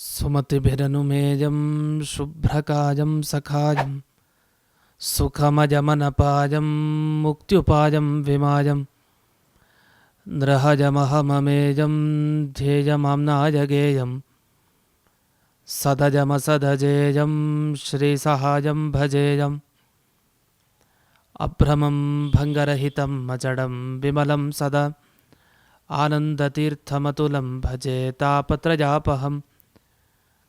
सुमतिभिरनुमेजं, शुभ्रकाजं, सखाजं, सुखमजमनपाजं, मुक्त्युपाजं, विमाजं, नृहजमहममेजं सदजम सदजमसदजेयं, श्रीसहाजं भजेयम् अभ्रमं भङ्गरहितम् अचडं विमलं सदा, आनन्दतीर्थमतुलं भजे, तापत्रजापहम्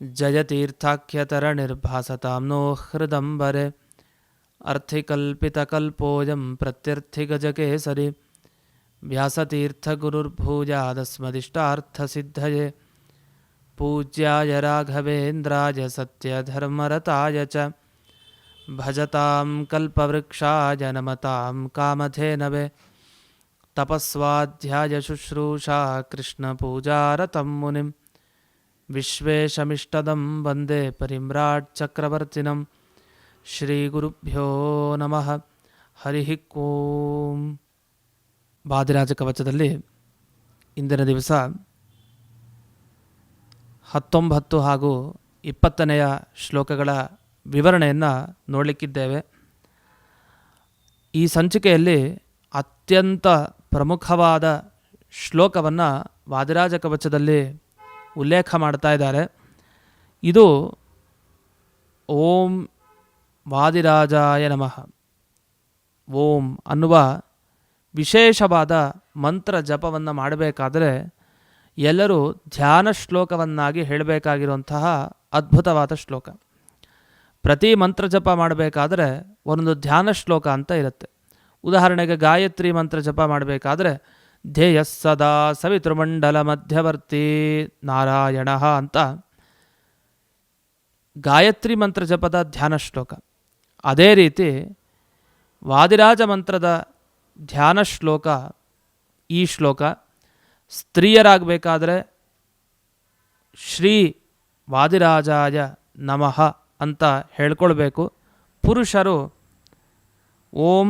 जयतीर्थाख्यतरनिर्भासतां नो हृदम्बरे अर्थिकल्पितकल्पोऽयं प्रत्यर्थिगजकेसरि व्यासतीर्थगुरुर्भूयादस्मदिष्टार्थसिद्धये पूज्याय राघवेन्द्राय सत्यधर्मरताय च भजतां कल्पवृक्षाय नमतां कामधेनवे तपस्वाध्यायशुश्रूषा कृष्णपूजारतं मुनिं विश्वेशमिष्टदं वन्दे परिम्राट् चक्रवर्तिनं ಶ್ರೀಗುರುಭ್ಯೋ ನಮಃ ಹರಿ ಓಂ ವಾದಿರಾಜ ಕವಚದಲ್ಲಿ ಇಂದಿನ ದಿವಸ ಹತ್ತೊಂಬತ್ತು ಹಾಗೂ ಇಪ್ಪತ್ತನೆಯ ಶ್ಲೋಕಗಳ ವಿವರಣೆಯನ್ನು ನೋಡಲಿಕ್ಕಿದ್ದೇವೆ ಈ ಸಂಚಿಕೆಯಲ್ಲಿ ಅತ್ಯಂತ ಪ್ರಮುಖವಾದ ಶ್ಲೋಕವನ್ನು ವಾದಿರಾಜ ಕವಚದಲ್ಲಿ ಉಲ್ಲೇಖ ಮಾಡ್ತಾ ಇದ್ದಾರೆ. ಇದು ಓಂ ವಾದಿರಾಜಾಯ ನಮಃ. ಓಂ ಅನ್ನುವ ವಿಶೇಷವಾದ ಮಂತ್ರ ಜಪವನ್ನು ಮಾಡಬೇಕಾದರೆ ಎಲ್ಲರೂ ಧ್ಯಾನ ಶ್ಲೋಕವನ್ನಾಗಿ ಹೇಳಬೇಕಾಗಿರುವಂತಹ ಅದ್ಭುತವಾದ ಶ್ಲೋಕ. ಪ್ರತಿ ಮಂತ್ರ ಜಪ ಮಾಡಬೇಕಾದರೆ ಒಂದು ಧ್ಯಾನ ಶ್ಲೋಕ ಅಂತ ಇರುತ್ತೆ. ಉದಾಹರಣೆಗೆ ಗಾಯತ್ರಿ ಮಂತ್ರ ಜಪ ಮಾಡಬೇಕಾದ್ರೆ ಧ್ಯೇಯ ಸದಾ ಸವಿತೃಮಂಡಲ ಮಧ್ಯವರ್ತಿ ನಾರಾಯಣ ಅಂತ ಗಾಯತ್ರಿ ಮಂತ್ರ ಜಪದ ಧ್ಯಾನ ಶ್ಲೋಕ. ಅದೇ ರೀತಿ ವಾದಿರಾಜ ಮಂತ್ರದ ಧ್ಯಾನ ಶ್ಲೋಕ ಈ ಶ್ಲೋಕ, ಸ್ತ್ರೀಯರಾಗಬೇಕಾದ್ರೆ ಶ್ರೀ ವಾದಿರಾಜಾಯ ನಮಃ ಅಂತ ಹೇಳ್ಕೊಳ್ಬೇಕು. ಪುರುಷರು ಓಂ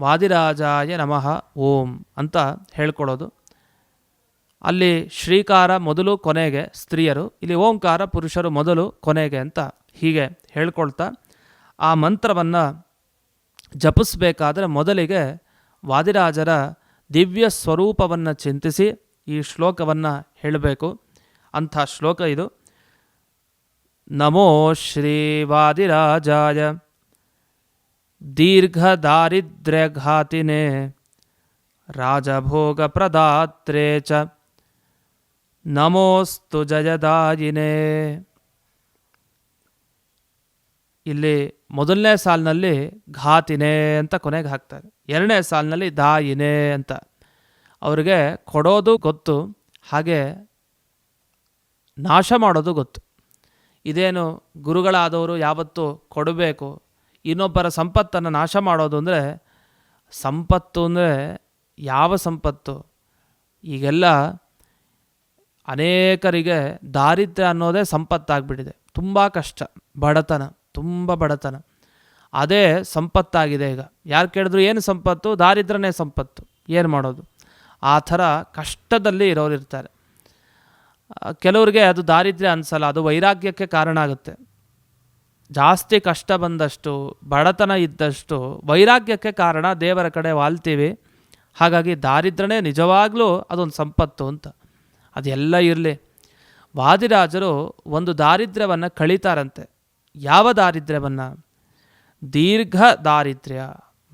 ವಾದಿರಾಜಾಯ ನಮಃ ಓಂ ಅಂತ ಹೇಳ್ಕೊಡೋದು. ಅಲ್ಲಿ ಶ್ರೀಕಾರ ಮೊದಲು ಕೊನೆಗೆ ಸ್ತ್ರೀಯರು, ಇಲ್ಲಿ ಓಂಕಾರ ಪುರುಷರು ಮೊದಲು ಕೊನೆಗೆ ಅಂತ ಹೀಗೆ ಹೇಳ್ಕೊಳ್ತಾ, ಆ ಮಂತ್ರವನ್ನು ಜಪಿಸಬೇಕಾದ್ರೆ ಮೊದಲಿಗೆ ವಾದಿರಾಜರ ದಿವ್ಯ ಸ್ವರೂಪವನ್ನು ಚಿಂತಿಸಿ ಈ ಶ್ಲೋಕವನ್ನು ಹೇಳಬೇಕು. ಅಂಥ ಶ್ಲೋಕ ಇದು. ನಮೋ ಶ್ರೀ ವಾದಿರಾಜಾಯ. ದೀರ್ಘ ದಾರಿದ್ರ್ಯಘಾತಿನೇ ರಾಜಭೋಗ ಪ್ರದಾತ್ರೇ ಚ ನಮೋಸ್ತು ಜಯದಾಯಿನೇ. ಇಲ್ಲಿ ಮೊದಲನೇ ಸಾಲಿನಲ್ಲಿ ಘಾತಿನೇ ಅಂತ ಕೊನೆಗೆ ಹಾಕ್ತಾರೆ. ಎರಡನೇ ಸಾಲಿನಲ್ಲಿ ದಾಯಿನೇ ಅಂತ. ಅವರಿಗೆ ಕೊಡೋದು ಗೊತ್ತು, ಹಾಗೆ ನಾಶ ಮಾಡೋದು ಗೊತ್ತು. ಇದೇನು ಗುರುಗಳಾದವರು ಯಾವತ್ತೂ ಕೊಡಬೇಕು ಇನ್ನೊಬ್ಬರ ಸಂಪತ್ತನ್ನು ನಾಶ ಮಾಡೋದು ಅಂದರೆ ಸಂಪತ್ತು ಅಂದರೆ ಯಾವ ಸಂಪತ್ತು? ಈಗೆಲ್ಲ ಅನೇಕರಿಗೆ ದಾರಿದ್ರ್ಯ ಅನ್ನೋದೇ ಸಂಪತ್ತಾಗ್ಬಿಟ್ಟಿದೆ. ತುಂಬ ಕಷ್ಟ, ಬಡತನ, ತುಂಬ ಬಡತನ. ಅದೇ ಸಂಪತ್ತಾಗಿದೆ ಈಗ. ಯಾರು ಕೇಳಿದ್ರು ಏನು ಸಂಪತ್ತು? ದಾರಿದ್ರನೇ ಸಂಪತ್ತು. ಏನು ಮಾಡೋದು? ಆ ಥರ ಕಷ್ಟದಲ್ಲಿ ಇರೋರು ಇರ್ತಾರೆ ಕೆಲವ್ರಿಗೆ ಅದು ದಾರಿದ್ರ್ಯ ಅನಿಸಲ್ಲ, ಅದು ವೈರಾಗ್ಯಕ್ಕೆ ಕಾರಣ ಆಗುತ್ತೆ. ಜಾಸ್ತಿ ಕಷ್ಟ ಬಂದಷ್ಟು, ಬಡತನ ಇದ್ದಷ್ಟು, ವೈರಾಗ್ಯಕ್ಕೆ ಕಾರಣ ದೇವರ ಕಡೆ ವಾಲ್ತೀವಿ. ಹಾಗಾಗಿ ದಾರಿದ್ರನೇ ನಿಜವಾಗ್ಲೂ ಅದೊಂದು ಸಂಪತ್ತು ಅಂತ. ಅದೆಲ್ಲ ಇರಲಿ. ವಾದಿರಾಜರು ಒಂದು ದಾರಿದ್ರ್ಯವನ್ನು ಕಳೀತಾರಂತೆ. ಯಾವ ದಾರಿದ್ರ್ಯವನ್ನು? ದೀರ್ಘ ದಾರಿದ್ರ್ಯ.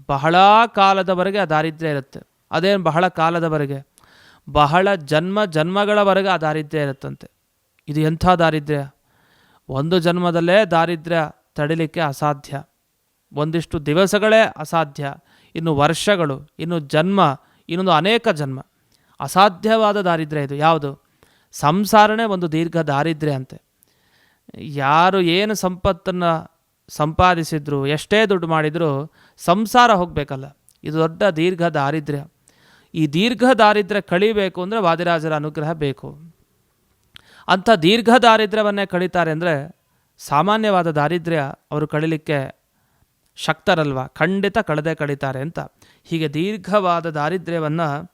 ಬಹಳ ಕಾಲದವರೆಗೆ ಆ ದಾರಿದ್ರ್ಯ ಇರುತ್ತೆ. ಅದೇನು ಬಹಳ ಕಾಲದವರೆಗೆ? ಬಹಳ ಜನ್ಮ ಜನ್ಮಗಳವರೆಗೆ ಆ ದಾರಿದ್ರ್ಯ ಇರುತ್ತಂತೆ. ಇದು ಎಂಥ ದಾರಿದ್ರ್ಯ? ಒಂದು ಜನ್ಮದಲ್ಲೇ ದಾರಿದ್ರ್ಯ ತಡಿಲಿಕ್ಕೆ ಅಸಾಧ್ಯ. ಒಂದಿಷ್ಟು ದಿವಸಗಳೇ ಅಸಾಧ್ಯ. ಇನ್ನು ವರ್ಷಗಳು, ಇನ್ನು ಜನ್ಮ, ಇನ್ನೊಂದು ಅನೇಕ ಜನ್ಮ. ಅಸಾಧ್ಯವಾದ ದಾರಿದ್ರ್ಯ ಇದು. ಯಾವುದು? ಸಂಸಾರನೇ ಒಂದು ದೀರ್ಘ ದಾರಿದ್ರ್ಯ ಅಂತೆ. ಯಾರು ಏನು ಸಂಪತ್ತನ್ನು ಸಂಪಾದಿಸಿದ್ರು, ಎಷ್ಟೇ ದುಡ್ಡು ಮಾಡಿದರೂ ಸಂಸಾರ ಹೋಗಬೇಕಲ್ಲ. ಇದು ದೊಡ್ಡ ದೀರ್ಘ ದಾರಿದ್ರ್ಯ. ಈ ದೀರ್ಘ ದಾರಿದ್ರ್ಯ ಕಳಿಬೇಕು ಅಂದರೆ ವಾದಿರಾಜರ ಅನುಗ್ರಹ ಬೇಕು. ಅಂಥ ದೀರ್ಘ ದಾರಿದ್ರ್ಯವನ್ನೇ ಕಳೀತಾರೆ ಅಂದರೆ ಸಾಮಾನ್ಯವಾದ ದಾರಿದ್ರ್ಯ ಅವರು ಕಳೀಲಿಕ್ಕೆ ಶಕ್ತರಲ್ವ? ಖಂಡಿತ ಕಳೆದೇ ಕಳೀತಾರೆ ಅಂತ. ಹೀಗೆ ದೀರ್ಘವಾದ ದಾರಿದ್ರ್ಯವನ್ನು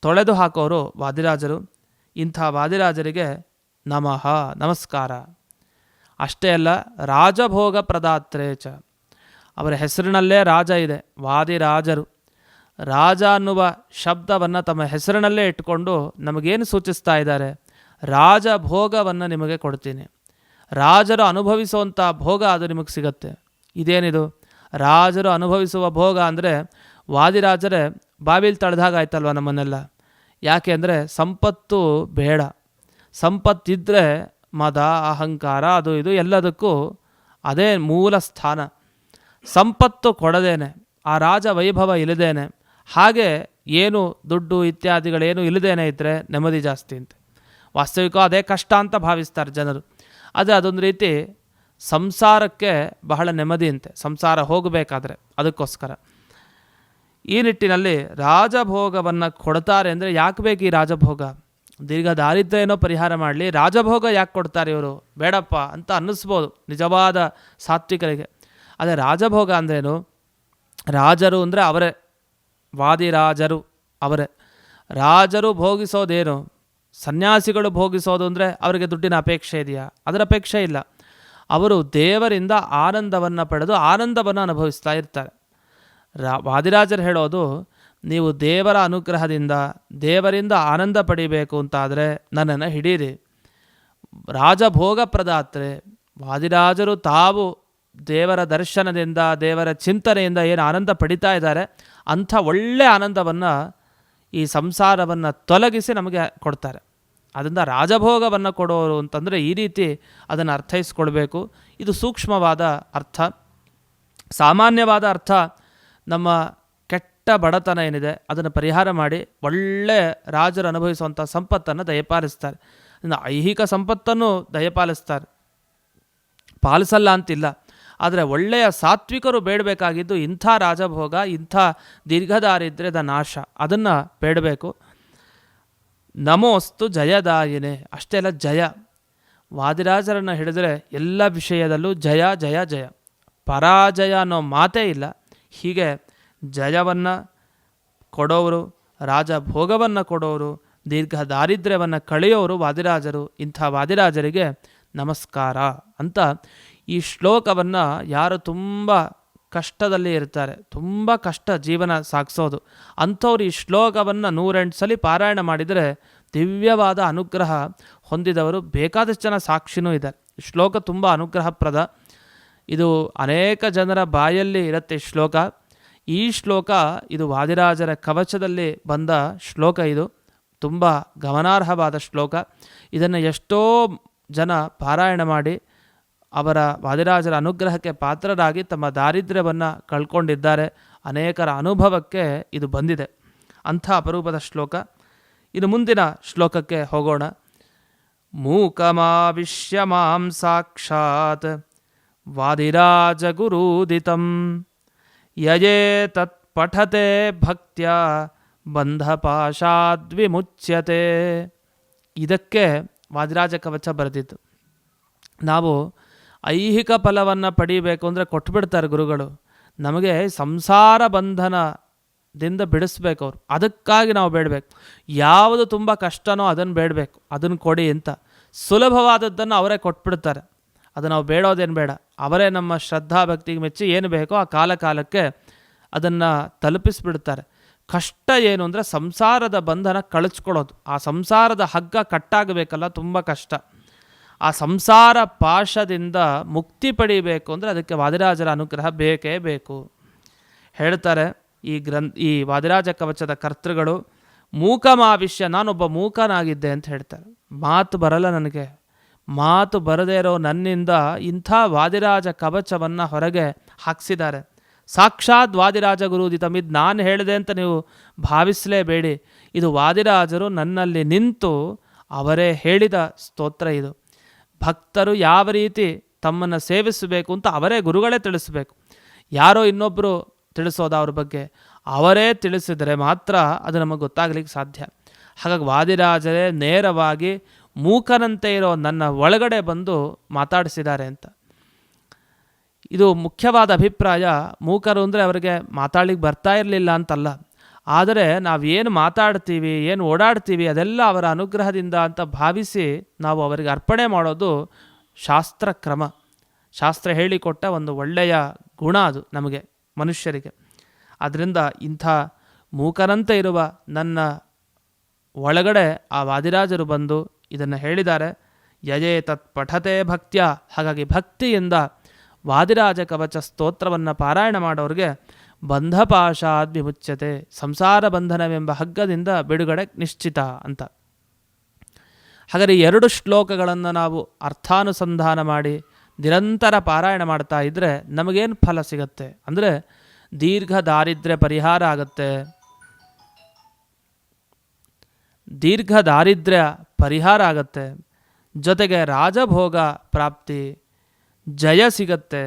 ತೊಳೆದು ಹಾಕೋರು ವಾದಿರಾಜರು. ಇಂಥ ವಾದಿರಾಜರಿಗೆ ನಮಃ, ನಮಸ್ಕಾರ. ಅಷ್ಟೇ ಅಲ್ಲ, ರಾಜಭೋಗ ಪ್ರದಾತ್ರೇಚ ಅವರ ಹೆಸರಿನಲ್ಲೇ ರಾಜ ಇದೆ, ವಾದಿರಾಜರು. ರಾಜ ಅನ್ನುವ ಶಬ್ದವನ್ನು ತಮ್ಮ ಹೆಸರಿನಲ್ಲೇ ಇಟ್ಕೊಂಡು ನಮಗೇನು ಸೂಚಿಸ್ತಾ ಇದ್ದಾರೆ? ರಾಜಭೋಗವನ್ನು ನಿಮಗೆ ಕೊಡ್ತೀನಿ. ರಾಜರು ಅನುಭವಿಸುವಂಥ ಭೋಗ ಅದು ನಿಮಗೆ ಸಿಗತ್ತೆ. ಇದೇನಿದು? ರಾಜರು ಅನುಭವಿಸುವ ಭೋಗ ಅಂದರೆ ವಾದಿರಾಜರೇ ಬಾವಿಲಿ ತಳೆದಾಗ ಆಯ್ತಲ್ವ ನಮ್ಮನ್ನೆಲ್ಲ? ಯಾಕೆ ಅಂದರೆ ಸಂಪತ್ತು ಬೇಡ. ಸಂಪತ್ತಿದ್ದರೆ ಮದ, ಅಹಂಕಾರ, ಅದು ಇದು ಎಲ್ಲದಕ್ಕೂ ಅದೇ ಮೂಲ ಸ್ಥಾನ. ಸಂಪತ್ತು ಕೊಡದೇನೆ. ಆ ರಾಜ ವೈಭವ ಇಲ್ಲದೇನೆ. ಹಾಗೆ ಏನು ದುಡ್ಡು ಇತ್ಯಾದಿಗಳೇನು ಇಲ್ಲದೇನೆ ಇದ್ದರೆ ನೆಮ್ಮದಿ ಜಾಸ್ತಿ ಅಂತೆ. ವಾಸ್ತವಿಕ ಅದೇ ಕಷ್ಟ ಅಂತ ಭಾವಿಸ್ತಾರೆ ಜನರು. ಆದರೆ ಅದೊಂದು ರೀತಿ ಸಂಸಾರಕ್ಕೆ ಬಹಳ ನೆಮ್ಮದಿಯಂತೆ, ಸಂಸಾರ ಹೋಗಬೇಕಾದ್ರೆ ಅದಕ್ಕೋಸ್ಕರ. ಈ ನಿಟ್ಟಿನಲ್ಲಿ ರಾಜಭೋಗವನ್ನು ಕೊಡ್ತಾರೆ ಅಂದರೆ ಯಾಕೆ ಬೇಕು ಈ ರಾಜಭೋಗ? ದೀರ್ಘ ದಾರಿದ್ರ್ಯ ಏನೋ ಪರಿಹಾರ ಮಾಡಲಿ. ರಾಜಭೋಗ ಯಾಕೆ ಕೊಡ್ತಾರೆ ಇವರು? ಬೇಡಪ್ಪ ಅಂತ ಅನ್ನಿಸ್ಬೋದು ನಿಜವಾದ ಸಾತ್ವಿಕರಿಗೆ. ಅದೇ ರಾಜಭೋಗ ಅಂದ್ರೇನು? ರಾಜರು ಅಂದರೆ ಅವರೇ. ವಾದಿರಾಜರು ಅವರೇ. ರಾಜರು ಭೋಗಿಸೋದೇನು? ಸನ್ಯಾಸಿಗಳು ಭೋಗಿಸೋದು ಅಂದರೆ ಅವರಿಗೆ ದುಡ್ಡಿನ ಅಪೇಕ್ಷೆ ಇದೆಯಾ? ಅದರ ಅಪೇಕ್ಷೆ ಇಲ್ಲ. ಅವರು ದೇವರಿಂದ ಆನಂದವನ್ನು ಪಡೆದು ಆನಂದವನ್ನು ಅನುಭವಿಸ್ತಾ ಇರ್ತಾರೆ. ರಾ, ವಾದಿರಾಜರು ಹೇಳೋದು, ನೀವು ದೇವರ ಅನುಗ್ರಹದಿಂದ, ದೇವರಿಂದ ಆನಂದ ಪಡಿಬೇಕು ಅಂತಾದರೆ ನನ್ನನ್ನು ಹಿಡೀರಿ. ರಾಜಭೋಗ ಪ್ರದಾತ್ರೆ, ವಾದಿರಾಜರು ತಾವು ದೇವರ ದರ್ಶನದಿಂದ, ದೇವರ ಚಿಂತನೆಯಿಂದ ಏನು ಆನಂದ ಪಡಿತಾ ಇದ್ದಾರೆ, ಅಂಥ ಒಳ್ಳೆಯ ಆನಂದವನ್ನು ಈ ಸಂಸಾರವನ್ನು ತೊಲಗಿಸಿ ನಮಗೆ ಕೊಡ್ತಾರೆ. ಅದರಿಂದ ರಾಜಭೋಗವನ್ನು ಕೊಡೋರು ಅಂತಂದರೆ ಈ ರೀತಿ ಅದನ್ನು ಅರ್ಥೈಸ್ಕೊಳ್ಬೇಕು. ಇದು ಸೂಕ್ಷ್ಮವಾದ ಅರ್ಥ. ಸಾಮಾನ್ಯವಾದ ಅರ್ಥ ನಮ್ಮ ಕೆಟ್ಟ ಬಡತನ ಏನಿದೆ, ಅದನ್ನು ಪರಿಹಾರ ಮಾಡಿ ಒಳ್ಳೆ ರಾಜರು ಅನುಭವಿಸುವಂಥ ಸಂಪತ್ತನ್ನು ದಯಪಾಲಿಸ್ತಾರೆ. ಐಹಿಕ ಸಂಪತ್ತನ್ನು ದಯಪಾಲಿಸ್ತಾರೆ. ಪಾಲಿಸಲ್ಲ ಅಂತಿಲ್ಲ. ಆದರೆ ಒಳ್ಳೆಯ ಸಾತ್ವಿಕರು ಬೇಡಬೇಕಾಗಿದ್ದು ಇಂಥ ರಾಜಭೋಗ, ಇಂಥ ದೀರ್ಘದಾರಿದ್ರ್ಯದ ನಾಶ. ಅದನ್ನು ಬೇಡಬೇಕು. ನಮೋಸ್ತು ಜಯದಾಯಿನೇ. ಅಷ್ಟೇ ಅಲ್ಲ, ಜಯ. ವಾದಿರಾಜರನ್ನು ಹಿಡಿದ್ರೆ ಎಲ್ಲ ವಿಷಯದಲ್ಲೂ ಜಯ ಜಯ ಜಯ. ಪರಾಜಯ ಅನ್ನೋ ಮಾತೇ ಇಲ್ಲ. ಹೀಗೆ ಜಯವನ್ನು ಕೊಡೋರು ರಾಜಭೋಗವನ್ನು ಕೊಡೋರು ದೀರ್ಘ ದಾರಿದ್ರ್ಯವನ್ನು ಕಳೆಯೋರು ವಾದಿರಾಜರು. ಇಂಥ ವಾದಿರಾಜರಿಗೆ ನಮಸ್ಕಾರ ಅಂತ ಈ ಶ್ಲೋಕವನ್ನು ಯಾರು ತುಂಬ ಕಷ್ಟದಲ್ಲಿ ಇರ್ತಾರೆ, ತುಂಬ ಕಷ್ಟ ಜೀವನ ಸಾಗಿಸೋದು. ಅಂಥವ್ರು ಈ ಶ್ಲೋಕವನ್ನು ನೂರೆಂಟು ಸಲ ಪಾರಾಯಣ ಮಾಡಿದರೆ ದಿವ್ಯವಾದ ಅನುಗ್ರಹ ಹೊಂದಿದವರು ಬೇಕಾದಷ್ಟು ಜನ ಸಾಕ್ಷಿನೂ ಇದೆ ಶ್ಲೋಕ ತುಂಬ ಅನುಗ್ರಹಪ್ರದ. ಇದು ಅನೇಕ ಜನರ ಬಾಯಲ್ಲಿ ಇರುತ್ತೆ ಶ್ಲೋಕ. ಈ ಶ್ಲೋಕ ಇದು ವಾದಿರಾಜರ ಕವಚದಲ್ಲಿ ಬಂದ ಶ್ಲೋಕ ಇದು. ತುಂಬ ಗಮನಾರ್ಹವಾದ ಶ್ಲೋಕ. ಇದನ್ನು ಎಷ್ಟೋ ಜನ ಪಾರಾಯಣ ಮಾಡಿ ಅವರ ವಾದಿರಾಜರ ಅನುಗ್ರಹಕ್ಕೆ ಪಾತ್ರರಾಗಿ ತಮ್ಮ ದಾರಿದ್ರ್ಯವನ್ನು ಕಳ್ಕೊಂಡಿದ್ದಾರೆ. ಅನೇಕರ ಅನುಭವಕ್ಕೆ ಇದು ಬಂದಿದೆ. ಅಂಥ ಅಪರೂಪದ ಶ್ಲೋಕ. ಇನ್ನು ಮುಂದಿನ ಶ್ಲೋಕಕ್ಕೆ ಹೋಗೋಣ. ಮೂಕಮಾವಿಶ್ಯ ಮಾಂ ಸಾಕ್ಷಾತ್ ವಾದಿರಾಜಗುರೂದಿತಂ ಯಯೇ ತತ್ ಪಠತೆ ಭಕ್ತ್ಯ ಬಂಧಪಾಶಾದ್ವಿಮುಚ್ಯತೆ ಇದಕ್ಕೆ ವಾದಿರಾಜ ಕವಚ ಬರೆದಿತ್ತು. ನಾವು ಐಹಿಕ ಫಲವನ್ನು ಪಡೀಬೇಕು ಅಂದರೆ ಕೊಟ್ಬಿಡ್ತಾರೆ ಗುರುಗಳು. ನಮಗೆ ಸಂಸಾರ ಬಂಧನದಿಂದ ಬಿಡಿಸ್ಬೇಕು ಅವರು. ಅದಕ್ಕಾಗಿ ನಾವು ಬೇಡಬೇಕು. ಯಾವುದು ತುಂಬ ಕಷ್ಟನೋ ಅದನ್ನು ಬೇಡಬೇಕು. ಅದನ್ನು ಕೊಡಿ ಅಂತ. ಸುಲಭವಾದದ್ದನ್ನು ಅವರೇ ಕೊಟ್ಬಿಡ್ತಾರೆ. ಅದು ನಾವು ಬೇಡೋದೇನು ಬೇಡ. ಅವರೇ ನಮ್ಮ ಶ್ರದ್ಧಾ ಭಕ್ತಿಗೆ ಮೆಚ್ಚಿ ಏನು ಬೇಕೋ ಆ ಕಾಲ ಕಾಲಕ್ಕೆ ಅದನ್ನು ತಲುಪಿಸ್ಬಿಡ್ತಾರೆ. ಕಷ್ಟ ಏನು ಅಂದರೆ ಸಂಸಾರದ ಬಂಧನ ಕಳಿಸ್ಕೊಳ್ಳೋದು ಆ ಸಂಸಾರದ ಹಗ್ಗ ಕಟ್ಟಾಗಬೇಕಲ್ಲ, ತುಂಬ ಕಷ್ಟ. ಆ ಸಂಸಾರ ಪಾಶದಿಂದ ಮುಕ್ತಿ ಪಡಿಬೇಕು ಅಂದರೆ ಅದಕ್ಕೆ ವಾದಿರಾಜರ ಅನುಗ್ರಹ ಬೇಕೇ ಬೇಕು. ಹೇಳ್ತಾರೆ ಈ ಗ್ರಂಥ, ಈ ವಾದಿರಾಜ ಕವಚದ ಕರ್ತೃಗಳು ಮೂಕಮಾವಿಷ್ಯ ನಾನೊಬ್ಬ ಮೂಕನಾಗಿದ್ದೆ ಅಂತ ಹೇಳ್ತಾರೆ. ಮಾತು ಬರಲ್ಲ ನನಗೆ. ಮಾತು ಬರದೇ ಇರೋ ನನ್ನಿಂದ ಇಂಥ ವಾದಿರಾಜ ಕವಚವನ್ನು ಹೊರಗೆ ಹಾಕ್ಸಿದ್ದಾರೆ. ಸಾಕ್ಷಾತ್ ವಾದಿರಾಜ ಇದು ನಾನು ಹೇಳಿದೆ ಅಂತ ನೀವು ಭಾವಿಸಲೇಬೇಡಿ. ಇದು ವಾದಿರಾಜರು ನನ್ನಲ್ಲಿ ನಿಂತು ಅವರೇ ಹೇಳಿದ ಸ್ತೋತ್ರ ಇದು. ಭಕ್ತರು ಯಾವ ರೀತಿ ತಮ್ಮನ್ನು ಸೇವಿಸಬೇಕು ಅಂತ ಅವರೇ ಗುರುಗಳೇ ತಿಳಿಸಬೇಕು. ಯಾರೋ ಇನ್ನೊಬ್ಬರು ತಿಳಿಸೋದು ಅವ್ರ ಬಗ್ಗೆ ಅವರೇ ತಿಳಿಸಿದರೆ ಮಾತ್ರ ಅದು ನಮಗೆ ಗೊತ್ತಾಗ್ಲಿಕ್ಕೆ ಸಾಧ್ಯ. ಹಾಗಾಗಿ ವಾದಿರಾಜರೇ ನೇರವಾಗಿ ಮೂಕನಂತೆ ಇರೋ ನನ್ನ ಒಳಗಡೆ ಬಂದು ಮಾತಾಡಿಸಿದ್ದಾರೆ ಅಂತ. ಇದು ಮುಖ್ಯವಾದ ಅಭಿಪ್ರಾಯ. ಮೂಕರು ಅಂದರೆ ಅವರಿಗೆ ಮಾತಾಡ್ಲಿಕ್ಕೆ ಬರ್ತಾ ಇರಲಿಲ್ಲ ಅಂತಲ್ಲ. ಆದರೆ ನಾವೇನು ಮಾತಾಡ್ತೀವಿ, ಏನು ಓಡಾಡ್ತೀವಿ, ಅದೆಲ್ಲ ಅವರ ಅನುಗ್ರಹದಿಂದ ಅಂತ ಭಾವಿಸಿ ನಾವು ಅವರಿಗೆ ಅರ್ಪಣೆ ಮಾಡೋದು ಶಾಸ್ತ್ರ ಕ್ರಮ ಶಾಸ್ತ್ರ ಹೇಳಿಕೊಟ್ಟ ಒಂದು ಒಳ್ಳೆಯ ಗುಣ ಅದು ನಮಗೆ, ಮನುಷ್ಯರಿಗೆ. ಅದರಿಂದ ಇಂಥ ಮೂಕರಂತೆ ಇರುವ ನನ್ನ ಒಳಗಡೆ ಆ ವಾದಿರಾಜರು ಬಂದು ಇದನ್ನು ಹೇಳಿದ್ದಾರೆ. ಯಜೇ ತತ್ ಪಠತೆ ಭಕ್ತ್ಯ. ಹಾಗಾಗಿ ಭಕ್ತಿಯಿಂದ ವಾದಿರಾಜ ಕವಚ ಸ್ತೋತ್ರವನ್ನು ಪಾರಾಯಣ ಮಾಡೋರಿಗೆ ಬಂಧಪಾಶಾದ್ ವಿಮುಚ್ಯತೆ, ಸಂಸಾರ ಬಂಧನವೆಂಬ ಹಗ್ಗದಿಂದ ಬಿಡುಗಡೆ ನಿಶ್ಚಿತ ಅಂತ. ಹಾಗಾದರೆ ಎರಡು ಶ್ಲೋಕಗಳನ್ನು ನಾವು ಅರ್ಥಾನುಸಂಧಾನ ಮಾಡಿ ನಿರಂತರ ಪಾರಾಯಣ ಮಾಡ್ತಾ ಇದ್ದರೆ ನಮಗೇನು ಫಲ ಸಿಗತ್ತೆ? ಅಂದರೆ ದೀರ್ಘ ದಾರಿದ್ರ್ಯ ಪರಿಹಾರ ಆಗುತ್ತೆ. ದೀರ್ಘ ದಾರಿದ್ರ್ಯ ಪರಿಹಾರ ಆಗತ್ತೆ. ಜೊತೆಗೆ ರಾಜಭೋಗ ಪ್ರಾಪ್ತಿ, ಜಯ ಸಿಗತ್ತೆ.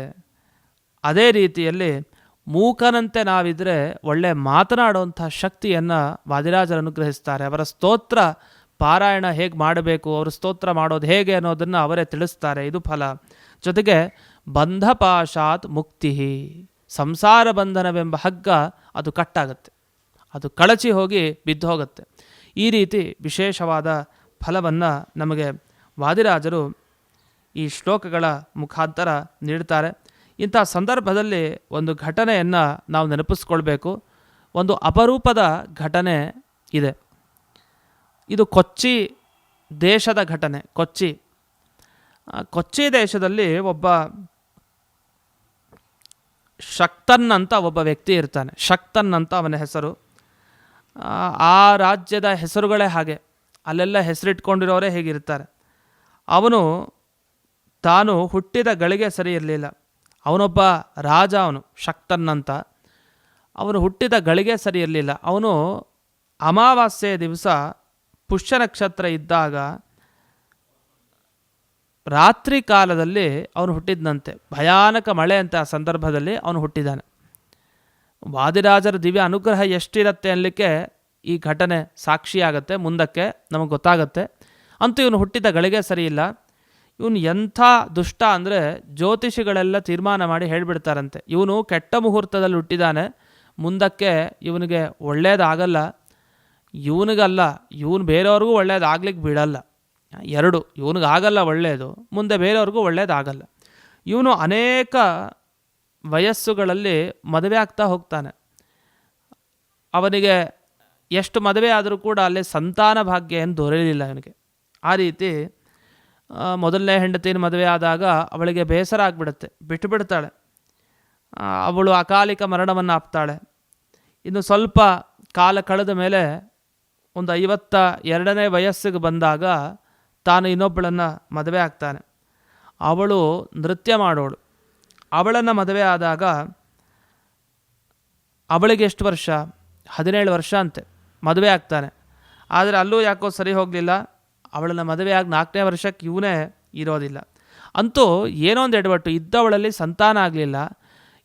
ಅದೇ ರೀತಿಯಲ್ಲಿ ಮೂಕನಂತೆ ನಾವಿದ್ರೆ ಒಳ್ಳೆ ಮಾತನಾಡುವಂಥ ಶಕ್ತಿಯನ್ನು ವಾದಿರಾಜರು ಅನುಗ್ರಹಿಸ್ತಾರೆ. ಅವರ ಸ್ತೋತ್ರ ಪಾರಾಯಣ ಹೇಗೆ ಮಾಡಬೇಕು, ಅವರು ಸ್ತೋತ್ರ ಮಾಡೋದು ಹೇಗೆ ಅನ್ನೋದನ್ನು ಅವರೇ ತಿಳಿಸ್ತಾರೆ. ಇದು ಫಲ. ಜೊತೆಗೆ ಬಂಧಪಾಶಾತ್ ಮುಕ್ತಿ, ಸಂಸಾರ ಬಂಧನವೆಂಬ ಹಗ್ಗ ಅದು ಕಟ್ಟಾಗತ್ತೆ. ಅದು ಕಳಚಿ ಹೋಗಿ ಬಿದ್ದು ಹೋಗುತ್ತೆ. ಈ ರೀತಿ ವಿಶೇಷವಾದ ಫಲವನ್ನು ನಮಗೆ ವಾದಿರಾಜರು ಈ ಶ್ಲೋಕಗಳ ಮುಖಾಂತರ ನೀಡ್ತಾರೆ. ಇಂಥ ಸಂದರ್ಭದಲ್ಲಿ ಒಂದು ಘಟನೆಯನ್ನು ನಾವು ನೆನಪಿಸ್ಕೊಳ್ಬೇಕು. ಒಂದು ಅಪರೂಪದ ಘಟನೆ ಇದೆ. ಇದು ಕೊಚ್ಚಿ ದೇಶದ ಘಟನೆ ಕೊಚ್ಚಿ. ಕೊಚ್ಚಿ ದೇಶದಲ್ಲಿ ಒಬ್ಬ ಶಕ್ತನ್ ಅಂತ ಒಬ್ಬ ವ್ಯಕ್ತಿ ಇರ್ತಾನೆ. ಶಕ್ತನ್ ಅಂತ ಅವನ ಹೆಸರು. ಆ, ರಾಜ್ಯದ ಹೆಸರುಗಳೇ ಹಾಗೆ. ಅಲ್ಲೆಲ್ಲ ಹೆಸರಿಟ್ಕೊಂಡಿರೋರೇ ಹೇಗಿರ್ತಾರೆ. ಅವನು ತಾನು ಹುಟ್ಟಿದ ಗಳಿಗೆ ಸರಿ ಇರಲಿಲ್ಲ. ಅವನೊಬ್ಬ ರಾಜ, ಅವನು ಶಕ್ತನ್ನಂತ ಅವನು ಹುಟ್ಟಿದ ಗಳಿಗೆ ಸರಿ ಇರಲಿಲ್ಲ. ಅವನು ಅಮಾವಾಸ್ಯೆ ದಿವಸ ಪುಷ್ಯ ನಕ್ಷತ್ರ ಇದ್ದಾಗ ರಾತ್ರಿ ಕಾಲದಲ್ಲಿ ಅವನು ಹುಟ್ಟಿದ್ದಂತೆ ಭಯಾನಕ ಮಳೆ ಅಂತ ಸಂದರ್ಭದಲ್ಲಿ ಅವನು ಹುಟ್ಟಿದ್ದಾನೆ. ವಾದಿರಾಜರ ದಿವ್ಯ ಅನುಗ್ರಹ ಎಷ್ಟಿರತ್ತೆ ಅನ್ನಲಿಕ್ಕೆ ಈ ಘಟನೆ ಸಾಕ್ಷಿಯಾಗತ್ತೆ, ಮುಂದಕ್ಕೆ ನಮಗೆ ಗೊತ್ತಾಗತ್ತೆ. ಅಂತೂ ಇವನು ಹುಟ್ಟಿದ ಗಳಿಗೆ ಸರಿ ಇಲ್ಲ. ಇವನು ಎಂಥ ದುಷ್ಟ ಅಂದರೆ ಜ್ಯೋತಿಷಿಗಳೆಲ್ಲ ತೀರ್ಮಾನ ಮಾಡಿ ಹೇಳಿಬಿಡ್ತಾರಂತೆ. ಇವನು ಕೆಟ್ಟ ಮುಹೂರ್ತದಲ್ಲಿ ಹುಟ್ಟಿದ್ದಾನೆ ಮುಂದಕ್ಕೆ ಇವನಿಗೆ ಒಳ್ಳೆಯದಾಗಲ್ಲ ಇವನಿಗಲ್ಲ, ಇವನು ಬೇರೆಯವ್ರಿಗೂ ಒಳ್ಳೇದಾಗ್ಲಿಕ್ಕೆ ಬಿಡಲ್ಲ. ಎರಡು, ಇವನಿಗಾಗಲ್ಲ ಒಳ್ಳೆಯದು ಮುಂದೆ ಬೇರೆಯವ್ರಿಗೂ ಒಳ್ಳೇದಾಗಲ್ಲ. ಇವನು ಅನೇಕ ವಯಸ್ಸುಗಳಲ್ಲಿ ಮದುವೆ ಆಗ್ತಾ ಹೋಗ್ತಾನೆ. ಅವನಿಗೆ ಎಷ್ಟು ಮದುವೆ ಆದರೂ ಕೂಡ ಅಲ್ಲಿ ಸಂತಾನ ಭಾಗ್ಯ ಏನು ದೊರೆಯಲಿಲ್ಲ ಇವನಿಗೆ. ಆ ರೀತಿ ಮೊದಲನೇ ಹೆಂಡತಿನ ಮದುವೆ ಆದಾಗ ಅವಳಿಗೆ ಬೇಸರ ಆಗಿಬಿಡುತ್ತೆ, ಬಿಟ್ಟು ಬಿಡ್ತಾಳೆ. ಅವಳು ಅಕಾಲಿಕ ಮರಣವನ್ನು ಆಪ್ತಾಳೆ ಇನ್ನು ಸ್ವಲ್ಪ ಕಾಲ ಕಳೆದ ಮೇಲೆ ಒಂದು ಐವತ್ತ ಎರಡನೇ ವಯಸ್ಸಿಗೆ ಬಂದಾಗ ತಾನು ಇನ್ನೊಬ್ಬಳನ್ನು ಮದುವೆ ಆಗ್ತಾನೆ. ಅವಳು ನೃತ್ಯ ಮಾಡೋಳು. ಅವಳನ್ನು ಮದುವೆ ಆದಾಗ ಅವಳಿಗೆ ಎಷ್ಟು ವರ್ಷ? ಹದಿನೇಳು ವರ್ಷ ಅಂತೆ. ಮದುವೆ ಆಗ್ತಾನೆ. ಆದರೆ ಅಲ್ಲೂ ಯಾಕೋ ಸರಿ ಹೋಗಲಿಲ್ಲ. ಅವಳನ್ನು ಆಗಿ ನಾಲ್ಕನೇ ವರ್ಷಕ್ಕೆ ಇವನೇ ಇರೋದಿಲ್ಲ. ಅಂತೂ ಏನೋ ಒಂದು ಎಡವಟ್ಟು, ಇದ್ದವಳಲ್ಲಿ ಸಂತಾನ ಆಗಲಿಲ್ಲ.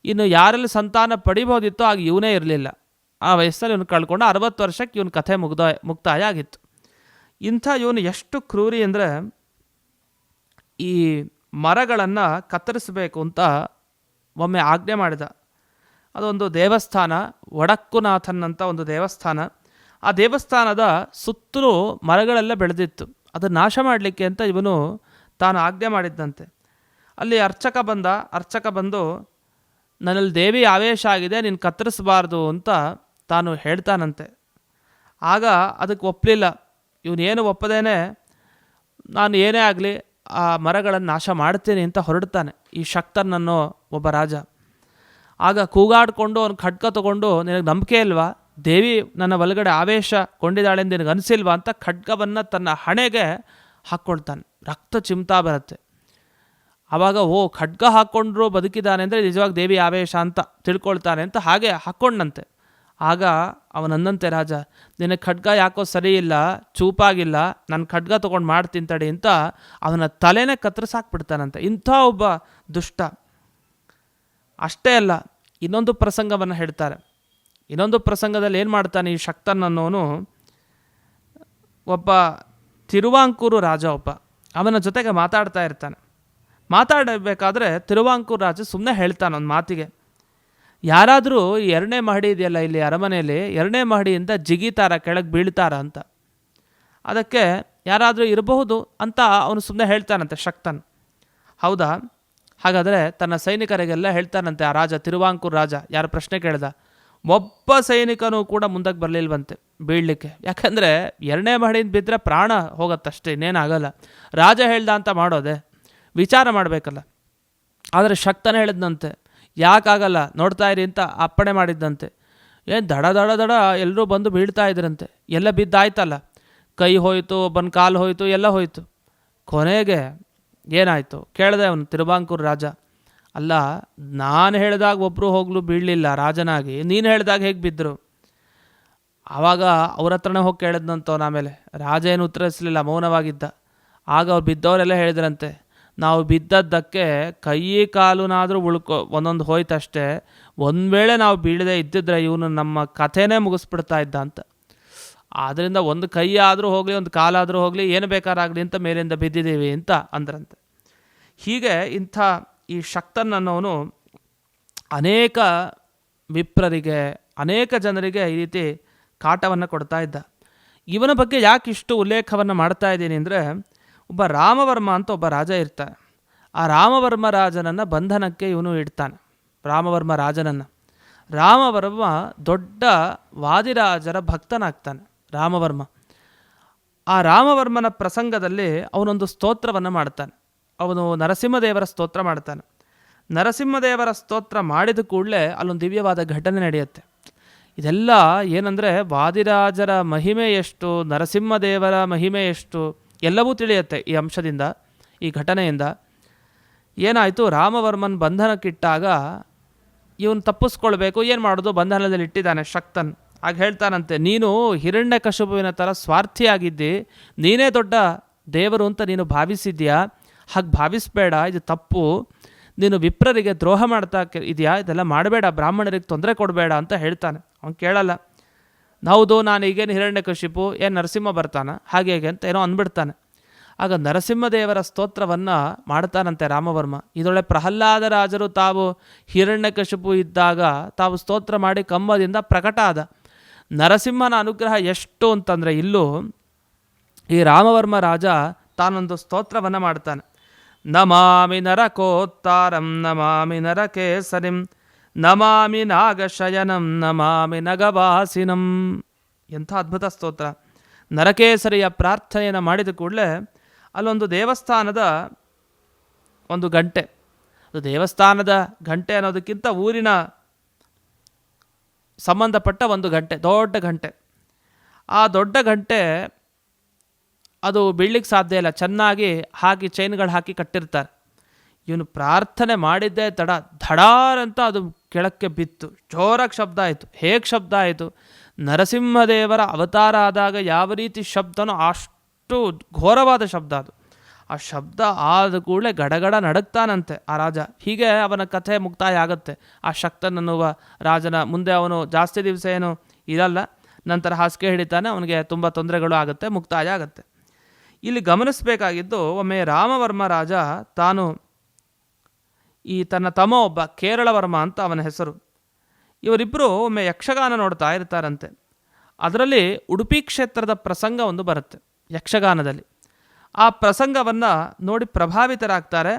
ಇನ್ನು ಯಾರಲ್ಲಿ ಸಂತಾನ ಪಡಿಬೋದಿತ್ತೋ ಆಗ ಇವನೇ ಇರಲಿಲ್ಲ. ಆ ವಯಸ್ಸಲ್ಲಿ ಇವನು ಕಳ್ಕೊಂಡು ಅರವತ್ತು ವರ್ಷಕ್ಕೆ ಇವನ ಕಥೆ ಮುಗ್ದ, ಮುಕ್ತಾಯ ಆಗಿತ್ತು. ಇಂಥ ಇವನು ಎಷ್ಟು ಕ್ರೂರಿ ಅಂದರೆ ಈ ಮರಗಳನ್ನು ಕತ್ತರಿಸಬೇಕು ಅಂತ ಒಮ್ಮೆ ಆಜ್ಞೆ ಮಾಡಿದ. ಅದೊಂದು ದೇವಸ್ಥಾನ ಒಡಕ್ಕುನಾಥನ್ ಅಂತ ಒಂದು ದೇವಸ್ಥಾನ. ಆ ದೇವಸ್ಥಾನದ ಸುತ್ತಲೂ ಮರಗಳೆಲ್ಲ ಬೆಳೆದಿತ್ತು. ಅದು ನಾಶ ಮಾಡಲಿಕ್ಕೆ ಅಂತ ಇವನು ತಾನು ಆಜ್ಞೆ ಮಾಡಿದ್ದಂತೆ. ಅಲ್ಲಿ ಅರ್ಚಕ ಬಂದ, ಅರ್ಚಕ ಬಂದು, ನನ್ನಲ್ಲಿ ದೇವಿ ಆವೇಶ ಆಗಿದೆ, ನೀನು ಕತ್ತರಿಸಬಾರ್ದು ಅಂತ ತಾನು ಹೇಳ್ತಾನಂತೆ. ಆಗ ಅದಕ್ಕೆ ಒಪ್ಪಲಿಲ್ಲ ಇವನೇನು ಒಪ್ಪದೇನೆ, ನಾನು ಏನೇ ಆಗಲಿ ಆ ಮರಗಳನ್ನು ನಾಶ ಮಾಡ್ತೀನಿ ಅಂತ ಹೊರಡ್ತಾನೆ ಈ ಶಕ್ತನನ್ನೋ ಒಬ್ಬ ರಾಜ. ಆಗ ಕೂಗಾಡಿಕೊಂಡು ಅವ್ನು ಖಡ್ಕ ತಗೊಂಡು, ನಿನಗೆ ನಂಬಿಕೆ ಇಲ್ವಾ? ದೇವಿ ನನ್ನ ಒಳಗಡೆ ಆವೇಶ ಕೊಂಡಿದ್ದಾಳೆ ಎಂದು ನಿನಗೆ ಅನಿಸಿಲ್ವಾ ಅಂತ ಖಡ್ಗವನ್ನು ತನ್ನ ಹಣೆಗೆ ಹಾಕ್ಕೊಳ್ತಾನೆ ರಕ್ತ ಚಿಮ್ತಾ ಬರುತ್ತೆ. ಆವಾಗ, ಓ, ಖಡ್ಗ ಹಾಕ್ಕೊಂಡ್ರು ಬದುಕಿದ್ದಾನೆ ಅಂದರೆ ನಿಜವಾಗಿ ದೇವಿ ಆವೇಶ ಅಂತ ತಿಳ್ಕೊಳ್ತಾನೆ ಅಂತ ಹಾಗೆ ಹಾಕ್ಕೊಂಡಂತೆ ಆಗ ಅವನಂದಂತೆ ರಾಜ, ನಿನ್ನ ಖಡ್ಗ ಯಾಕೋ ಸರಿ ಇಲ್ಲ ಚೂಪಾಗಿಲ್ಲ ನನ್ನ ಖಡ್ಗ ತೊಗೊಂಡು ಮಾಡ್ತೀನಿ ತಡಿ ಅಂತ ಅವನ ತಲೆನೇ ಕತ್ತರಿಸಾಕ್ಬಿಡ್ತಾನಂತೆ ಇಂಥ ಒಬ್ಬ ದುಷ್ಟ. ಅಷ್ಟೇ ಅಲ್ಲ, ಇನ್ನೊಂದು ಪ್ರಸಂಗವನ್ನು ಹೇಳ್ತಾರೆ. ಇನ್ನೊಂದು ಪ್ರಸಂಗದಲ್ಲಿ ಏನು ಮಾಡ್ತಾನೆ ಈ ಶಕ್ತನ್ ಅನ್ನೋನು? ಒಬ್ಬ ತಿರುವಾಂಕೂರು ರಾಜ ಒಬ್ಬ. ಅವನ ಜೊತೆಗೆ ಮಾತಾಡ್ತಾ ಇರ್ತಾನೆ. ಮಾತಾಡಬೇಕಾದ್ರೆ ತಿರುವಾಂಕೂರು ರಾಜ ಸುಮ್ಮನೆ ಹೇಳ್ತಾನೆ ಒಂದು ಮಾತಿಗೆ. ಯಾರಾದರೂ ಎರಡನೇ ಮಹಡಿ ಇದೆಯಲ್ಲ ಇಲ್ಲಿ ಅರಮನೆಯಲ್ಲಿ? ಎರಡನೇ ಮಹಡಿಯಿಂದ ಜಿಗಿತಾರ ಕೆಳಗೆ ಬೀಳ್ತಾರ ಅಂತ. ಅದಕ್ಕೆ ಯಾರಾದರೂ ಇರಬಹುದು ಅಂತ ಅವನು ಸುಮ್ಮನೆ ಹೇಳ್ತಾನಂತೆ ಶಕ್ತನ್. ಹೌದಾ? ಹಾಗಾದರೆ ತನ್ನ ಸೈನಿಕರಿಗೆಲ್ಲ ಹೇಳ್ತಾನಂತೆ ಆ ರಾಜ, ತಿರುವಾಂಕೂರು ರಾಜ, ಯಾರು ಪ್ರಶ್ನೆ ಕೇಳ್ದ? ಒಬ್ಬ ಸೈನಿಕನೂ ಕೂಡ ಮುಂದಕ್ಕೆ ಬರಲಿಲ್ವಂತೆ ಬೀಳಲಿಕ್ಕೆ. ಯಾಕಂದರೆ ಎರಡನೇ ಮಹಡಿಯಿಂದ ಬಿದ್ದರೆ ಪ್ರಾಣ ಹೋಗತ್ತಷ್ಟೇ ಇನ್ನೇನಾಗಲ್ಲ ರಾಜ ಹೇಳ್ದ ಅಂತ ಮಾಡೋದೆ, ವಿಚಾರ ಮಾಡಬೇಕಲ್ಲ. ಆದರೆ ಶಕ್ತನ ಹೇಳಿದ್ನಂತೆ, ಯಾಕಾಗಲ್ಲ, ನೋಡ್ತಾ ಇರಿ ಅಂತ ಅಪ್ಪಣೆ ಮಾಡಿದ್ದಂತೆ ಏನು ದಡ ದಡ ದಡ ಎಲ್ಲರೂ ಬಂದು ಬೀಳ್ತಾ ಇದ್ರಂತೆ. ಎಲ್ಲ ಬಿದ್ದಾಯ್ತಲ್ಲ. ಕೈ ಹೋಯಿತು, ಒಬ್ಬನ ಕಾಲು ಹೋಯಿತು, ಎಲ್ಲ ಹೋಯಿತು. ಕೊನೆಗೆ ಏನಾಯಿತು? ಕೇಳಿದೆ ಅವನು ತಿರುಬಾಂಕೂರು ರಾಜ. ಅಲ್ಲ, ನಾನು ಹೇಳಿದಾಗ ಒಬ್ಬರು ಹೋಗಲು ಬೀಳಲಿಲ್ಲ, ರಾಜನಾಗಿ. ನೀನು ಹೇಳಿದಾಗ ಹೇಗೆ ಬಿದ್ದರು ಆವಾಗ ಅವ್ರ ಹತ್ರನೇ ಹೋಗಿ ಕೇಳಿದ್ನಂತವನು ಆಮೇಲೆ. ರಾಜ ಏನು ಉತ್ತರಿಸಲಿಲ್ಲ ಮೌನವಾಗಿದ್ದ. ಆಗ ಅವ್ರು ಬಿದ್ದವರೆಲ್ಲ ಹೇಳಿದ್ರಂತೆ, ನಾವು ಬಿದ್ದದ್ದಕ್ಕೆ ಕೈ ಕಾಲುನಾದರೂ ಉಳ್ಕೊ, ಒಂದೊಂದು ಹೋಯ್ತಷ್ಟೇ. ಒಂದು ವೇಳೆ ನಾವು ಬೀಳದೆ ಇದ್ದಿದ್ರೆ ಇವನು ನಮ್ಮ ಕಥೆನೇ ಮುಗಿಸ್ಬಿಡ್ತಾ ಇದ್ದ ಅಂತ. ಆದ್ದರಿಂದ ಒಂದು ಕೈ ಆದರೂ ಹೋಗಲಿ, ಒಂದು ಕಾಲಾದರೂ ಹೋಗಲಿ, ಏನು ಬೇಕಾರಾಗಲಿ ಅಂತ ಮೇಲಿಂದ ಬಿದ್ದಿದ್ದೀವಿ ಅಂತ ಅಂದ್ರಂತೆ. ಹೀಗೆ ಇಂಥ ಈ ಶಕ್ತನ್ ಅನ್ನೋನು ಅನೇಕ ವಿಪ್ರರಿಗೆ, ಅನೇಕ ಜನರಿಗೆ ಈ ರೀತಿ ಕಾಟವನ್ನು ಕೊಡ್ತಾ ಇದ್ದ. ಇವನ ಬಗ್ಗೆ ಯಾಕೆ ಇಷ್ಟು ಉಲ್ಲೇಖವನ್ನು ಮಾಡ್ತಾ ಇದ್ದೀನಿ ಅಂದರೆ, ಒಬ್ಬ ರಾಮವರ್ಮ ಅಂತ ಒಬ್ಬ ರಾಜ ಇರ್ತಾನೆ. ಆ ರಾಮವರ್ಮ ರಾಜನನ್ನು ಬಂಧನಕ್ಕೆ ಇವನು ಇಡ್ತಾನೆ, ರಾಮವರ್ಮ ರಾಜನನ್ನು. ರಾಮವರ್ಮ ದೊಡ್ಡ ವಾದಿರಾಜರ ಭಕ್ತನಾಗ್ತಾನೆ, ರಾಮವರ್ಮ. ಆ ರಾಮವರ್ಮನ ಪ್ರಸಂಗದಲ್ಲಿ ಅವನೊಂದು ಸ್ತೋತ್ರವನ್ನು ಮಾಡ್ತಾನೆ. ಅವನು ನರಸಿಂಹದೇವರ ಸ್ತೋತ್ರ ಮಾಡ್ತಾನೆ. ನರಸಿಂಹದೇವರ ಸ್ತೋತ್ರ ಮಾಡಿದ ಕೂಡಲೇ ಅಲ್ಲೊಂದು ದಿವ್ಯವಾದ ಘಟನೆ ನಡೆಯುತ್ತೆ. ಇದೆಲ್ಲ ಏನಂದರೆ ವಾದಿರಾಜರ ಮಹಿಮೆ ಎಷ್ಟು, ನರಸಿಂಹದೇವರ ಮಹಿಮೆ ಎಷ್ಟು, ಎಲ್ಲವೂ ತಿಳಿಯುತ್ತೆ ಈ ಅಂಶದಿಂದ, ಈ ಘಟನೆಯಿಂದ. ಏನಾಯಿತು, ರಾಮವರ್ಮನ್ ಬಂಧನಕ್ಕಿಟ್ಟಾಗ ಇವನು ತಪ್ಪಿಸ್ಕೊಳ್ಬೇಕು, ಏನು ಮಾಡೋದು, ಬಂಧನದಲ್ಲಿ ಇಟ್ಟಿದ್ದಾನೆ ಶಕ್ತನ್. ಆಗ ಹೇಳ್ತಾನಂತೆ, ನೀನು ಹಿರಣ್ಯ ಕಶುಬುವಿನ ಥರ ಸ್ವಾರ್ಥಿಯಾಗಿದ್ದಿ, ನೀನೇ ದೊಡ್ಡ ದೇವರು ಅಂತ ನೀನು ಭಾವಿಸಿದ್ಯಾ? ಹಾಗೆ ಭಾವಿಸ್ಬೇಡ, ಇದು ತಪ್ಪು. ನೀನು ವಿಪ್ರರಿಗೆ ದ್ರೋಹ ಮಾಡ್ತಾ ಇದೆಯಾ? ಇದೆಲ್ಲ ಮಾಡಬೇಡ, ಬ್ರಾಹ್ಮಣರಿಗೆ ತೊಂದರೆ ಕೊಡಬೇಡ ಅಂತ ಹೇಳ್ತಾನೆ. ಅವ್ನು ಕೇಳಲ್ಲ. ಹೌದು, ನಾನು ಈಗೇನು ಹಿರಣ್ಯಕಶಿಪು ಏನು ನರಸಿಂಹ ಬರ್ತಾನೆ? ಹಾಗೆ ಹೇಗೆ ಅಂತ ಏನೋ ಅಂದ್ಬಿಡ್ತಾನೆ. ಆಗ ನರಸಿಂಹದೇವರ ಸ್ತೋತ್ರವನ್ನು ಮಾಡ್ತಾನಂತೆ ರಾಮವರ್ಮ. ಇದೊಳೆ ಪ್ರಹ್ಲಾದ ರಾಜರು ತಾವು ಹಿರಣ್ಯಕಶಿಪು ಇದ್ದಾಗ ತಾವು ಸ್ತೋತ್ರ ಮಾಡಿ ಕಂಬದಿಂದ ಪ್ರಕಟ ಆದ. ನರಸಿಂಹನ ಅನುಗ್ರಹ ಎಷ್ಟು ಅಂತಂದರೆ ಇಲ್ಲೂ ಈ ರಾಮವರ್ಮ ರಾಜ ತಾನೊಂದು ಸ್ತೋತ್ರವನ್ನು ಮಾಡ್ತಾನೆ. ನಮಾಮಿ ನರಕೋತ್ತಾರಂ ನಮಾಮಿ ನರಕೇಸರಿಂ ನಮಾಮಿ ನಾಗಶಯನಂ ನಮಾಮಿ ನಗವಾಸಿನಂ ಎಂಥ ಅದ್ಭುತ ಸ್ತೋತ್ರ. ನರಕೇಸರಿಯ ಪ್ರಾರ್ಥನೆಯನ್ನು ಮಾಡಿದ ಕೂಡಲೇ ಅಲ್ಲೊಂದು ದೇವಸ್ಥಾನದ ಒಂದು ಗಂಟೆ. ಅದು ದೇವಸ್ಥಾನದ ಗಂಟೆ ಅನ್ನೋದಕ್ಕಿಂತ ಊರಿನ ಸಂಬಂಧಪಟ್ಟ ಒಂದು ಗಂಟೆ, ದೊಡ್ಡ ಗಂಟೆ. ಆ ದೊಡ್ಡ ಗಂಟೆ ಅದು ಬೀಳ್ಲಿಕ್ಕೆ ಸಾಧ್ಯ ಇಲ್ಲ. ಚೆನ್ನಾಗಿ ಹಾಕಿ, ಚೈನ್ಗಳು ಹಾಕಿ ಕಟ್ಟಿರ್ತಾರೆ. ಇವನು ಪ್ರಾರ್ಥನೆ ಮಾಡಿದ್ದೇ ತಡ. ಧಡಾರ್ ಅಂತ ಅದು ಕೆಳಕ್ಕೆ ಬಿತ್ತು. ಜೋರಾಗಿ ಶಬ್ದ ಆಯಿತು. ಹೇಗೆ ಶಬ್ದ ಆಯಿತು? ನರಸಿಂಹದೇವರ ಅವತಾರ ಆದಾಗ ಯಾವ ರೀತಿ ಶಬ್ದನೋ ಅಷ್ಟು ಘೋರವಾದ ಶಬ್ದ ಅದು. ಆ ಶಬ್ದ ಆದ ಕೂಡಲೇ ಗಡಗಡ ನಡಗ್ತಾನಂತೆ ಆ ರಾಜ. ಹೀಗೆ ಅವನ ಕಥೆ ಮುಕ್ತಾಯ ಆಗುತ್ತೆ. ಆ ಶಕ್ತನನ್ನುವ ರಾಜನ ಮುಂದೆ ಅವನು ಜಾಸ್ತಿ ದಿವಸ ಏನು ಇರಲ್ಲ. ನಂತರ ಹಾಸಿಗೆ ಹಿಡಿತಾನೆ, ಅವನಿಗೆ ತುಂಬ ತೊಂದರೆಗಳು ಆಗುತ್ತೆ, ಮುಕ್ತಾಯ ಆಗುತ್ತೆ. ಇಲ್ಲಿ ಗಮನಿಸಬೇಕಾಗಿದ್ದು, ಒಮ್ಮೆ ರಾಮವರ್ಮ ರಾಜ ತಾನು ಈ ತನ್ನ ತಮ್ಮ ಒಬ್ಬ ಕೇರಳವರ್ಮ ಅಂತ ಅವನ ಹೆಸರು. ಇವರಿಬ್ಬರು ಒಮ್ಮೆ ಯಕ್ಷಗಾನ ನೋಡ್ತಾ ಇರ್ತಾರಂತೆ. ಅದರಲ್ಲಿ ಉಡುಪಿ ಕ್ಷೇತ್ರದ ಪ್ರಸಂಗ ಒಂದು ಬರುತ್ತೆ ಯಕ್ಷಗಾನದಲ್ಲಿ. ಆ ಪ್ರಸಂಗವನ್ನು ನೋಡಿ ಪ್ರಭಾವಿತರಾಗ್ತಾರೆ.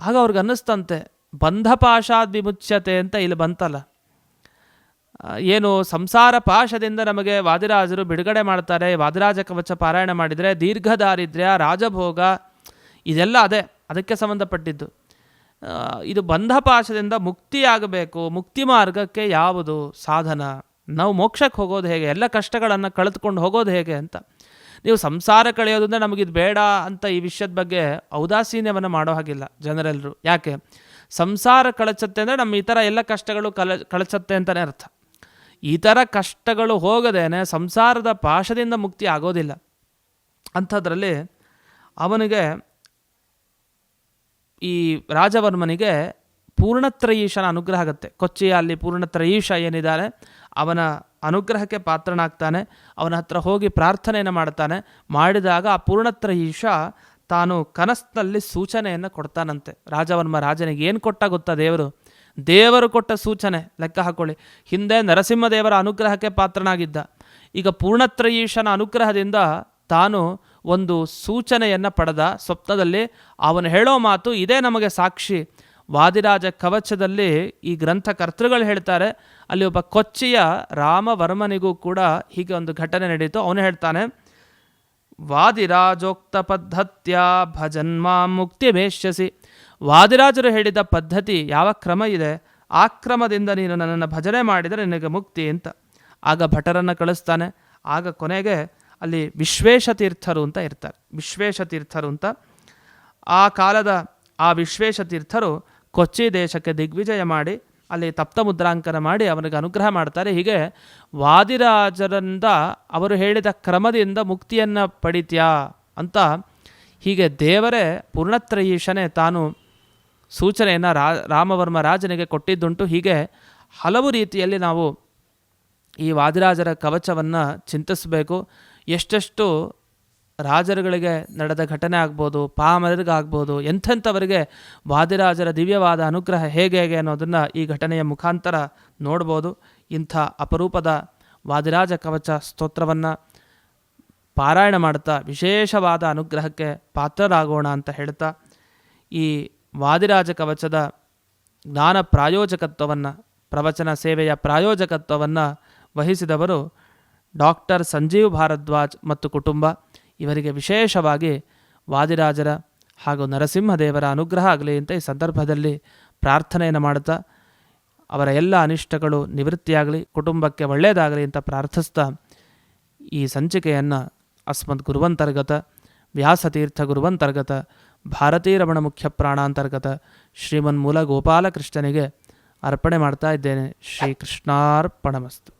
ಆಗ ಅವ್ರಿಗೆ ಅನ್ನಿಸ್ತಂತೆ ಬಂಧಪಾಶಾದ್ ವಿಮುಚ್ಯತೆ ಅಂತ ಇಲ್ಲಿ ಬಂತಲ್ಲ. ಏನು ಸಂಸಾರ ಪಾಶದಿಂದ ನಮಗೆ ವಾದಿರಾಜರು ಬಿಡುಗಡೆ ಮಾಡ್ತಾರೆ, ವಾದಿರಾಜ ಕವಚ ಪಾರಾಯಣ ಮಾಡಿದರೆ ದೀರ್ಘ ದಾರಿದ್ರ್ಯ ರಾಜಭೋಗ, ಇದೆಲ್ಲ ಅದೇ, ಅದಕ್ಕೆ ಸಂಬಂಧಪಟ್ಟಿದ್ದು. ಇದು ಬಂಧಪಾಶದಿಂದ ಮುಕ್ತಿಯಾಗಬೇಕು, ಮುಕ್ತಿ ಮಾರ್ಗಕ್ಕೆ ಯಾವುದು ಸಾಧನ? ನಾವು ಮೋಕ್ಷಕ್ಕೆ ಹೋಗೋದು ಹೇಗೆ? ಎಲ್ಲ ಕಷ್ಟಗಳನ್ನು ಕಳೆದುಕೊಂಡು ಹೋಗೋದು ಹೇಗೆ ಅಂತ. ನೀವು ಸಂಸಾರ ಕಳೆಯೋದ್ರಿಂದ ನಮಗಿದು ಬೇಡ ಅಂತ ಈ ವಿಷಯದ ಬಗ್ಗೆ ಔದಾಸೀನ್ಯವನ್ನು ಮಾಡೋ ಹಾಗಿಲ್ಲ ಜನರೆಲ್ಲರೂ. ಯಾಕೆ? ಸಂಸಾರ ಕಳಚತ್ತೆ ಅಂದರೆ ನಮ್ಮ ಈ ಥರ ಎಲ್ಲ ಕಷ್ಟಗಳು ಕಲ, ಕಳಚತ್ತೆ ಅಂತಲೇ ಅರ್ಥ. ಥರ ಕಷ್ಟಗಳು ಹೋಗದೇನೆ ಸಂಸಾರದ ಪಾಶದಿಂದ ಮುಕ್ತಿ ಆಗೋದಿಲ್ಲ. ಅಂಥದ್ರಲ್ಲಿ ಅವನಿಗೆ ಈ ರಾಜವರ್ಮನಿಗೆ ಪೂರ್ಣತ್ರಯೀಶನ ಅನುಗ್ರಹ ಆಗುತ್ತೆ. ಕೊಚ್ಚಿಯ ಅಲ್ಲಿ ಪೂರ್ಣತ್ರಯೀಶ ಏನಿದ್ದಾನೆ ಅವನ ಅನುಗ್ರಹಕ್ಕೆ ಪಾತ್ರನಾಗ್ತಾನೆ, ಅವನ ಹತ್ರ ಹೋಗಿ ಪ್ರಾರ್ಥನೆಯನ್ನು ಮಾಡ್ತಾನೆ. ಮಾಡಿದಾಗ ಆ ಪೂರ್ಣತ್ರಯೀಶ ತಾನು ಕನಸಿನಲ್ಲಿ ಸೂಚನೆಯನ್ನು ಕೊಡ್ತಾನಂತೆ. ರಾಜವರ್ಮ ರಾಜನಿಗೆ ಏನು ಕೊಟ್ಟ ಗೊತ್ತಾ ದೇವರು? ದೇವರು ಕೊಟ್ಟ ಸೂಚನೆ, ಲೆಕ್ಕ ಹಾಕೊಳ್ಳಿ. ಹಿಂದೆ ನರಸಿಂಹದೇವರ ಅನುಗ್ರಹಕ್ಕೆ ಪಾತ್ರನಾಗಿದ್ದ. ಈಗ ಪೂರ್ಣತ್ರಯೀಶನ ಅನುಗ್ರಹದಿಂದ ತಾನು ಒಂದು ಸೂಚನೆಯನ್ನು ಪಡೆದ. ಸ್ವಪ್ನದಲ್ಲಿ ಅವನು ಹೇಳೋ ಮಾತು ಇದೇ ನಮಗೆ ಸಾಕ್ಷಿ. ವಾದಿರಾಜ ಕವಚದಲ್ಲಿ ಈ ಗ್ರಂಥಕರ್ತೃಗಳು ಹೇಳ್ತಾರೆ, ಅಲ್ಲಿ ಒಬ್ಬ ಕೊಚ್ಚಿಯ ರಾಮವರ್ಮನಿಗೂ ಕೂಡ ಹೀಗೆ ಒಂದು ಘಟನೆ ನಡೆಯಿತು ಅವನು ಹೇಳ್ತಾನೆ, ವಾದಿರಾಜೋಕ್ತ ಪದ್ಧತ್ಯ ಭಜನ್ಮಾ ಮುಕ್ತಿ ಮೇಷ್ಯಸಿ ವಾದಿರಾಜರು ಹೇಳಿದ ಪದ್ಧತಿ ಯಾವ ಕ್ರಮ ಇದೆ? ಆ ಕ್ರಮದಿಂದ ನೀನು ನನ್ನನ್ನು ಭಜನೆ ಮಾಡಿದರೆ ನಿನಗೆ ಮುಕ್ತಿ ಅಂತ. ಆಗ ಭಟರನ್ನು ಕಳಿಸ್ತಾನೆ. ಆಗ ಕೊನೆಗೆ ಅಲ್ಲಿ ವಿಶ್ವೇಶತೀರ್ಥರು ಅಂತ ಇರ್ತಾರೆ. ವಿಶ್ವೇಶತೀರ್ಥರು ಅಂತ. ಆ ಕಾಲದ ಆ ವಿಶ್ವೇಶತೀರ್ಥರು ಕೊಚ್ಚಿ ದೇಶಕ್ಕೆ ದಿಗ್ವಿಜಯ ಮಾಡಿ, ಅಲ್ಲಿ ತಪ್ತ ಮುದ್ರಾಂಕನ ಮಾಡಿ ಅವನಿಗೆ ಅನುಗ್ರಹ ಮಾಡ್ತಾರೆ. ಹೀಗೆ ವಾದಿರಾಜರಿಂದ ಅವರು ಹೇಳಿದ ಕ್ರಮದಿಂದ ಮುಕ್ತಿಯನ್ನು ಪಡಿತ್ಯಾ ಅಂತ ಹೀಗೆ ದೇವರೇ ಪೂರ್ಣತ್ರಯೀಶನೇ ತಾನು ಸೂಚನೆಯನ್ನು ರಾ, ರಾಮವರ್ಮ ರಾಜನಿಗೆ ಕೊಟ್ಟಿದ್ದುಂಟು. ಹೀಗೆ ಹಲವು ರೀತಿಯಲ್ಲಿ ನಾವು ಈ ವಾದಿರಾಜರ ಕವಚವನ್ನು ಚಿಂತಿಸಬೇಕು. ಎಷ್ಟೆಷ್ಟು ರಾಜರುಗಳಿಗೆ ನಡೆದ ಘಟನೆ ಆಗ್ಬೋದು ಪಾಮರರಿಗಾಗ್ಬೋದು ಎಂಥೆಂಥವರಿಗೆ ವಾದಿರಾಜರ ದಿವ್ಯವಾದ ಅನುಗ್ರಹ ಹೇಗೆ ಹೇಗೆ ಅನ್ನೋದನ್ನು ಈ ಘಟನೆಯ ಮುಖಾಂತರ ನೋಡ್ಬೋದು. ಇಂಥ ಅಪರೂಪದ ವಾದಿರಾಜ ಕವಚ ಸ್ತೋತ್ರವನ್ನು ಪಾರಾಯಣ ಮಾಡ್ತಾ ವಿಶೇಷವಾದ ಅನುಗ್ರಹಕ್ಕೆ ಪಾತ್ರರಾಗೋಣ ಅಂತ ಹೇಳ್ತಾ ಈ ವಾದಿರಾಜ ಕವಚದ ಜ್ಞಾನ ಪ್ರಾಯೋಜಕತ್ವವನ್ನು, ಪ್ರವಚನ ಸೇವೆಯ ಪ್ರಾಯೋಜಕತ್ವವನ್ನು ವಹಿಸಿದವರು ಡಾಕ್ಟರ್ ಸಂಜೀವ್ ಭಾರದ್ವಾಜ್ ಮತ್ತು ಕುಟುಂಬ. ಇವರಿಗೆ ವಿಶೇಷವಾಗಿ ವಾದಿರಾಜರ ಹಾಗೂ ನರಸಿಂಹದೇವರ ಅನುಗ್ರಹ ಆಗಲಿ ಅಂತ ಈ ಸಂದರ್ಭದಲ್ಲಿ ಪ್ರಾರ್ಥನೆಯನ್ನು ಮಾಡುತ್ತಾ, ಅವರ ಎಲ್ಲ ಅನಿಷ್ಟಗಳು ನಿವೃತ್ತಿಯಾಗಲಿ, ಕುಟುಂಬಕ್ಕೆ ಒಳ್ಳೆಯದಾಗಲಿ ಅಂತ ಪ್ರಾರ್ಥಿಸ್ತಾ ಈ ಸಂಚಿಕೆಯನ್ನು ಅಸ್ಮದ್ ಗುರುವಂತರ್ಗತ, ವ್ಯಾಸತೀರ್ಥ ಗುರುವಂತರ್ಗತ ಭಾರತೀ ರಮಣ ಮುಖ್ಯ ಪ್ರಾಣಾಂತರ್ಗತ ಶ್ರೀಮನ್ಮೂಲ ಗೋಪಾಲಕೃಷ್ಣನಿಗೆ ಅರ್ಪಣೆ ಮಾಡ್ತಾ ಇದ್ದೇನೆ. ಶ್ರೀಕೃಷ್ಣಾರ್ಪಣಮಸ್ತು.